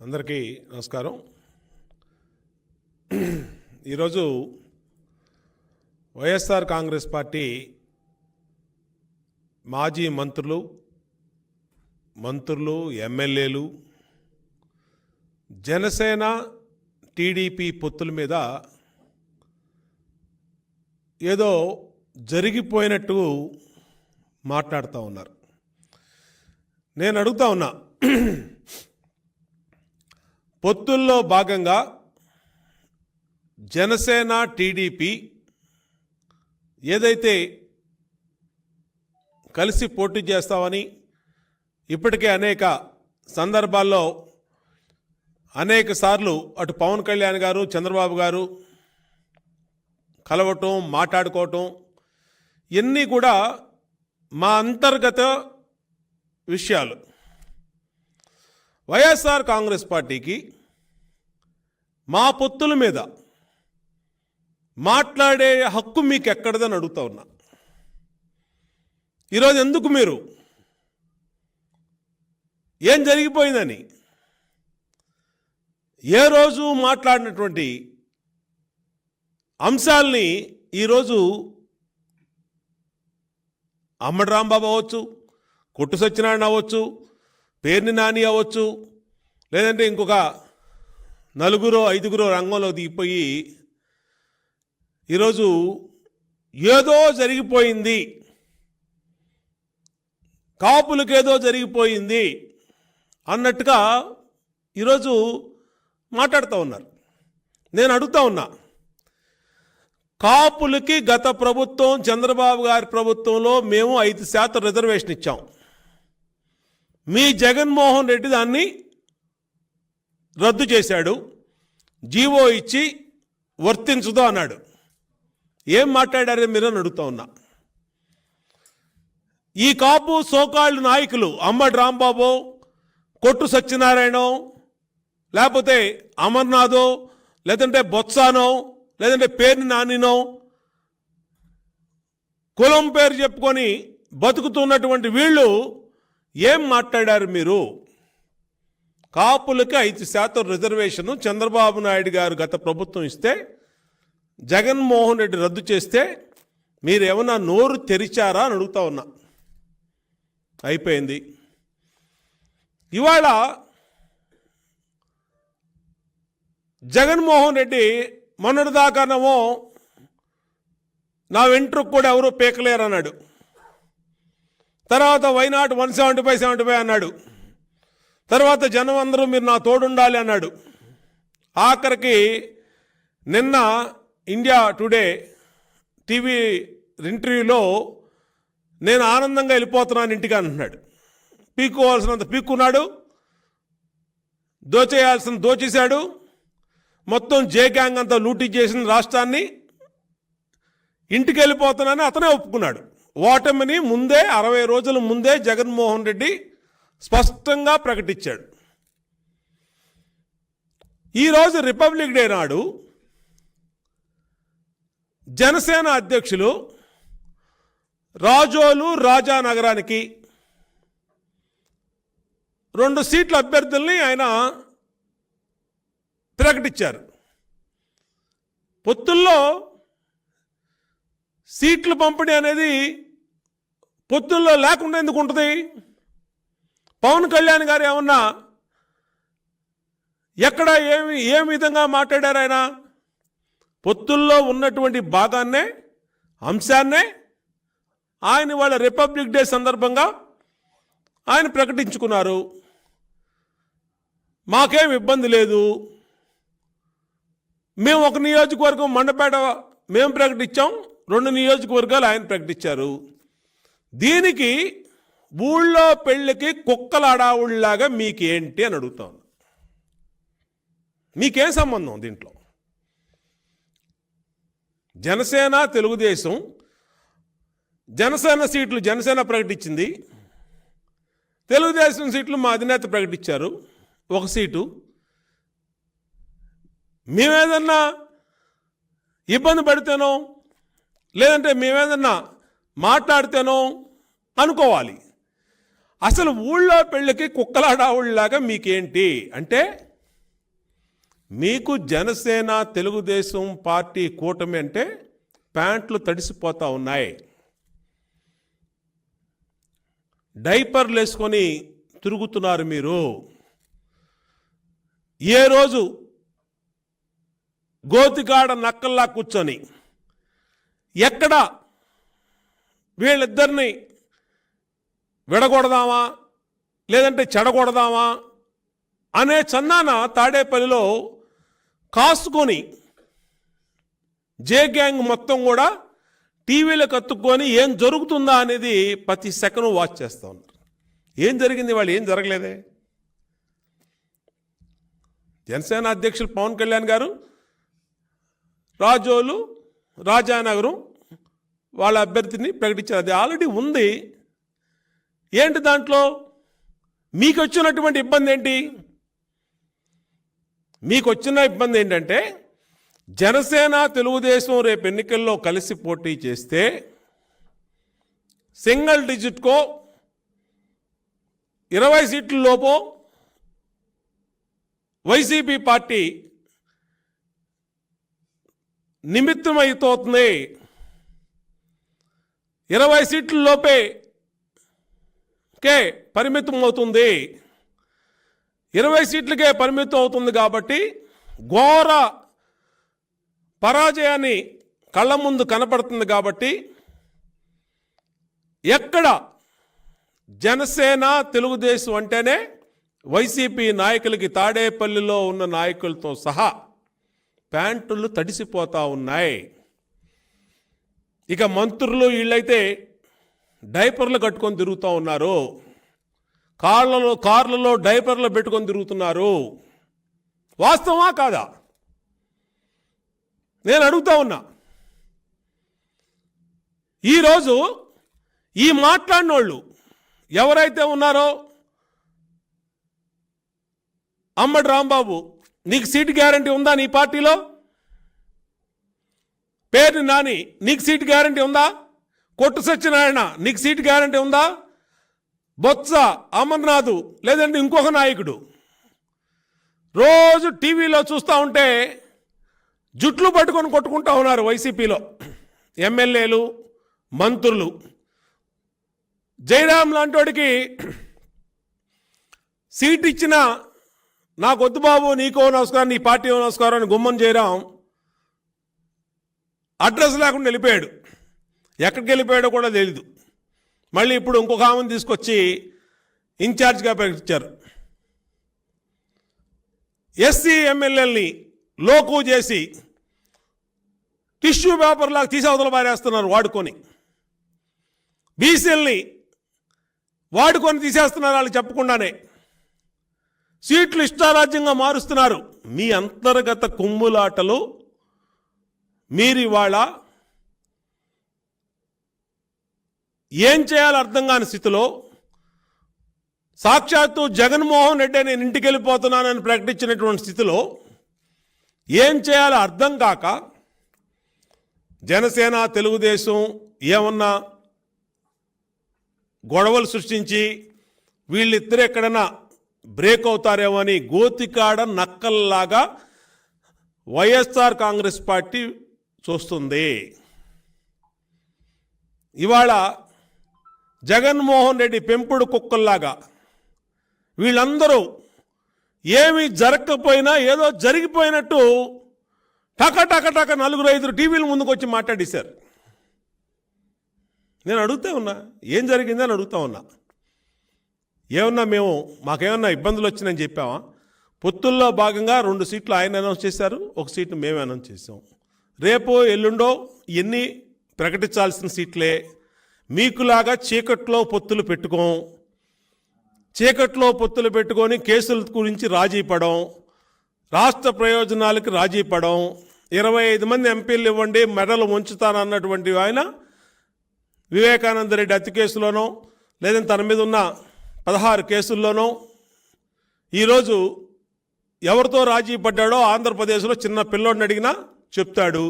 అందరికీ నమస్కారం. ఈరోజు వైఎస్ఆర్ కాంగ్రెస్ పార్టీ మాజీ మంత్రులు మంత్రులు ఎమ్మెల్యేలు జనసేన టీడీపీ పొత్తుల మీద ఏదో జరిగిపోయినట్టు మాట్లాడుతూ ఉన్నారు. నేను అడుగుతా ఉన్నా పొత్తుల్లో భాగంగా జనసేన టీడీపీ ఏదైతే కలిసి పోటీ చేస్తామని ఇప్పటికే అనేక సందర్భాల్లో అనేక సార్లు అటు పవన్ కళ్యాణ్ గారు చంద్రబాబు గారు కలవటం మాట్లాడుకోవటం ఇవన్నీ కూడా మా అంతర్గత విషయాలు. వైఎస్ఆర్ కాంగ్రెస్ పార్టీకి మా పొత్తుల మీద మాట్లాడే హక్కు మీకు ఎక్కడదని అడుగుతా ఉన్నా. ఈరోజు ఎందుకు మీరు ఏం జరిగిపోయిందని ఏ రోజు మాట్లాడినటువంటి అంశాల్ని ఈరోజు అమ్మడరాంబాబు అవ్వచ్చు కొట్టు సత్యనారాయణ అవ్వచ్చు పేర్ని నాని అవ్వచ్చు. లేదంటే ఇంకొక నలుగురో ఐదుగురో రంగంలో దిగిపోయి ఈరోజు ఏదో జరిగిపోయింది. కాపులకేదో జరిగిపోయింది అన్నట్టుగా ఈరోజు మాట్లాడుతూ ఉన్నారు. నేను అడుగుతా ఉన్నా కాపులకి గత ప్రభుత్వం చంద్రబాబు గారి ప్రభుత్వంలో మేము ఐదు శాతం రిజర్వేషన్ ఇచ్చాం. మీ జగన్మోహన్ రెడ్డి దాన్ని రద్దు చేశాడు. జీవో ఇచ్చి వర్తించదు అన్నాడు. ఏం మాట్లాడారో మీరు అని అడుగుతా ఉన్నా. ఈ కాపు సోకాళ్ళు నాయకులు అమ్మడి రాంబాబు కొట్టు సత్యనారాయణ లేకపోతే అమర్నాథో లేదంటే బొత్సానో లేదంటే పేరుని నానినో కులం పేరు చెప్పుకొని బతుకుతున్నటువంటి వీళ్ళు ఏం మాట్లాడారు మీరు? కాపులకి ఐదు శాతం రిజర్వేషన్ చంద్రబాబు నాయుడు గారు గత ప్రభుత్వం ఇస్తే జగన్మోహన్ రెడ్డి రద్దు చేస్తే మీరేమన్నా నోరు తెరిచారా అని అడుగుతా ఉన్నా. అయిపోయింది. ఇవాళ జగన్మోహన్ రెడ్డి మొన్నటిదాకానేమో నా వెంట్రుకు కూడా ఎవరూ పీకలేరు అన్నాడు తర్వాత why not one seventy five seventy five అన్నాడు. తర్వాత జనం అందరూ మీరు నా తోడుండాలి అన్నాడు. ఆఖరికి నిన్న ఇండియా టుడే టీవీ ఇంటర్వ్యూలో నేను ఆనందంగా వెళ్ళిపోతున్నాను ఇంటికి అంటున్నాడు పీక్కోవాల్సినంత పీక్కున్నాడు. దోచేయాల్సిన దోచేశాడు. మొత్తం జే గ్యాంగ్ అంతా లూటీ చేసిన రాష్ట్రాన్ని ఇంటికి వెళ్ళిపోతున్నానని అతనే ఒప్పుకున్నాడు. ఓటమిని ముందే అరవై రోజుల ముందే జగన్మోహన్ రెడ్డి స్పష్టంగా ప్రకటించాడు. ఈరోజు రిపబ్లిక్ డే నాడు జనసేన అధ్యక్షులు రాజోలు రాజానగరానికి రెండు సీట్ల అభ్యర్థుల్ని ఆయన ప్రకటించారు పొత్తుల్లో సీట్లు పంపిణీ అనేది పొత్తుల్లో లేకుండా ఎందుకు ఉంటుంది? పవన్ కళ్యాణ్ గారు ఏమన్నా ఎక్కడ ఏమి ఏ విధంగా మాట్లాడారు ఆయన? పొత్తుల్లో ఉన్నటువంటి భాగాన్నే అంశాన్నే ఆయన వాళ్ళ రిపబ్లిక్ డే సందర్భంగా ఆయన ప్రకటించుకున్నారు. మాకేం ఇబ్బంది లేదు. మేము ఒక నియోజకవర్గం మండపేట మేము ప్రకటించాం రెండు నియోజకవర్గాలు ఆయన ప్రకటించారు. దీనికి ఊళ్ళో పెళ్ళికి కుక్కలాడావుళ్ళలాగా మీకేంటి అని అడుగుతాను. మీకేం సంబంధం దీంట్లో? జనసేన తెలుగుదేశం జనసేన సీట్లు జనసేన ప్రకటించింది. తెలుగుదేశం సీట్లు మా అధినేత ప్రకటించారు. ఒక సీటు. మేమేదన్నా ఇబ్బంది పడితేనో లేదంటే మేమేదన్నా మాట్లాడితేనో అనుకోవాలి. అసలు ఊళ్ళో పెళ్ళికి కుక్కలాడావుళ్ళలాగా మీకేంటి? అంటే మీకు జనసేన తెలుగుదేశం పార్టీ కూటమి అంటే ప్యాంట్లు తడిసిపోతూ ఉన్నాయి. డైపర్లు వేసుకొని తిరుగుతున్నారు మీరు. ఏ రోజు గోతికాడ నక్కల్లా కూర్చొని ఎక్కడ వీళ్ళిద్దరిని విడగొడదామా? లేదంటే చెడగొడదామా? అనే చందాన తాడేపల్లిలో కాసుకొని జే గ్యాంగ్ మొత్తం కూడా టీవీలో కత్తుక్కొని ఏం జరుగుతుందా అనేది ప్రతి సెకండ్ వాచ్ చేస్తూ ఉన్నారు. ఏం జరిగింది వాళ్ళు ఏం జరగలేదే? జనసేన అధ్యక్షులు పవన్ కళ్యాణ్ గారు రాజోలు రాజానగరం వాళ్ళ అభ్యర్థిని ప్రకటించారు. అది ఆల్రెడీ ఉంది. ఏంటి దాంట్లో? మీకు వచ్చినటువంటి ఇబ్బంది ఏంటి మీకు వచ్చిన ఇబ్బంది ఏంటంటే జనసేన తెలుగుదేశం రేపు ఎన్నికల్లో కలిసి పోటీ చేస్తే సింగిల్ డిజిట్కో ఇరవై సీట్ల లోపు వైసీపీ పార్టీ నిమిత్తమైపోతుంది ఇరవై సీట్ల లోపే కే పరిమితం అవుతుంది. ఇరవై సీట్లకే పరిమితం అవుతుంది కాబట్టి ఘోర పరాజయాన్ని కళ్ళ ముందు కనపడుతుంది కాబట్టి ఎక్కడ జనసేన తెలుగుదేశం అంటేనే వైసీపీ నాయకులకి తాడేపల్లిలో ఉన్న నాయకులతో సహా ప్యాంటులు తడిసిపోతూ ఉన్నాయి. ఇక మంత్రులు వీళ్ళైతే డైపర్లు కట్టుకొని తిరుగుతూ ఉన్నారు? కార్లలో కార్లలో డైపర్లు పెట్టుకొని తిరుగుతున్నారు? వాస్తవమా కాదా? నేను అడుగుతా ఉన్నా. ఈరోజు ఈ మాట్లాడిన వాళ్ళు ఎవరైతే ఉన్నారో? అమ్మడి రాంబాబు నీకు సీట్ గ్యారంటీ ఉందా నీ పార్టీలో? పేరు నాని నీకు సీట్ గ్యారంటీ ఉందా? కొట్టు సత్యనారాయణ నీకు సీట్ గ్యారంటీ ఉందా? బొత్స అమర్నాథ్ లేదంటే ఇంకొక నాయకుడు. రోజు టీవీలో చూస్తూ ఉంటే జుట్లు పట్టుకొని కొట్టుకుంటా ఉన్నారు వైసీపీలో. ఎమ్మెల్యేలు మంత్రులు. జయరాం లాంటివాడికి సీట్ ఇచ్చిన నా వద్దు బాబు నీకో నమస్కారం నీ పార్టీ నమస్కారం అని గుమ్మం జయరాం అడ్రస్ లేకుండా వెళ్ళిపోయాడు. ఎక్కడికి వెళ్ళిపోయాడో కూడా తెలీదు. మళ్ళీ ఇప్పుడు ఇంకొక ఆమెను తీసుకొచ్చి ఇన్ఛార్జ్గా ప్రకటించారు ఎస్సీ ఎమ్మెల్యేలని లోకు చేసి టిష్యూ పేపర్లాగా తీసి అవతల పారేస్తున్నారు వాడుకొని. బీసీఎల్ని వాడుకొని తీసేస్తున్నారు వాళ్ళు చెప్పకుండానే. సీట్లు ఇష్టారాజ్యంగా మారుస్తున్నారు. మీ అంతర్గత కుమ్ములాటలు మీరు ఇవాళ ఏం చేయాలో అర్థం కాని స్థితిలో సాక్షాత్తు జగన్మోహన్ రెడ్డి నేను ఇంటికి వెళ్ళిపోతున్నానని ప్రకటించినటువంటి స్థితిలో ఏం చేయాలో అర్థం కాక జనసేన తెలుగుదేశం ఏమన్నా గొడవలు సృష్టించి వీళ్ళిద్దరు ఎక్కడన్నా బ్రేక్ అవుతారేమో అని గోతికాడ నక్కల్లాగా వైఎస్ఆర్ కాంగ్రెస్ పార్టీ చూస్తుంది. ఇవాళ జగన్మోహన్ రెడ్డి పెంపుడు కుక్కల్లాగా. వీళ్ళందరూ ఏమీ జరగకపోయినా ఏదో జరిగిపోయినట్టు టక టక టక నలుగురు ఐదు టీవీల ముందుకు వచ్చి మాట్లాడేశారు. నేను అడుగుతా ఉన్నా ఏం జరిగిందని అడుగుతా ఉన్నా. ఏమన్నా మేము మాకేమన్నా ఇబ్బందులు వచ్చినాయని చెప్పామా పొత్తుల్లో భాగంగా రెండు సీట్లు ఆయన అనౌన్స్ చేశారు ఒక సీటు మేము అనౌన్స్ చేసాం రేపు ఎల్లుండో ఎన్ని ప్రకటించాల్సిన సీట్లే మీకులాగా చీకట్లో పొత్తులు పెట్టుకోం. చీకట్లో పొత్తులు పెట్టుకొని కేసుల గురించి రాజీ పడం. రాష్ట్ర ప్రయోజనాలకు రాజీ పడం. ఇరవై ఐదు మంది ఎంపీలు ఇవ్వండి మెడలు ఉంచుతానన్నటువంటి ఆయన వివేకానంద రెడ్డి హత్య కేసులోనో లేదంటే తన మీద ఉన్న పదహారు కేసుల్లోనో ఈరోజు ఎవరితో రాజీ పడ్డాడో ఆంధ్రప్రదేశ్లో చిన్న పిల్లోడిని అడిగినా చెప్తాడు.